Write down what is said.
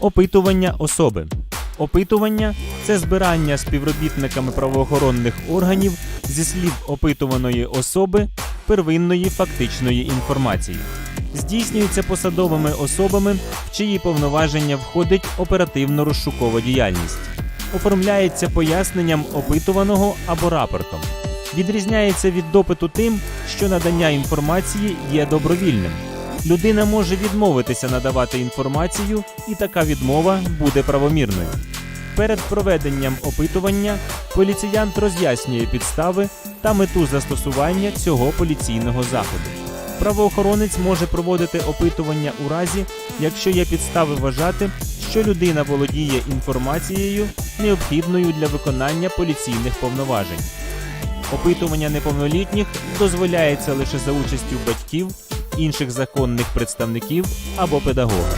Опитування особи. Опитування це збирання співробітниками правоохоронних органів зі слів опитуваної особи первинної фактичної інформації. Здійснюється посадовими особами, в чиї повноваження входить оперативно-розшукова діяльність. Оформляється поясненням опитуваного або рапортом. Відрізняється від допиту тим, що надання інформації є добровільним. Людина може відмовитися надавати інформацію, і така відмова буде правомірною. Перед проведенням опитування поліціянт роз'яснює підстави та мету застосування цього поліційного заходу. Правоохоронець може проводити опитування у разі, якщо є підстави вважати, що людина володіє інформацією, необхідною для виконання поліційних повноважень. Опитування неповнолітніх дозволяється лише за участю батьків, інших законних представників або педагога.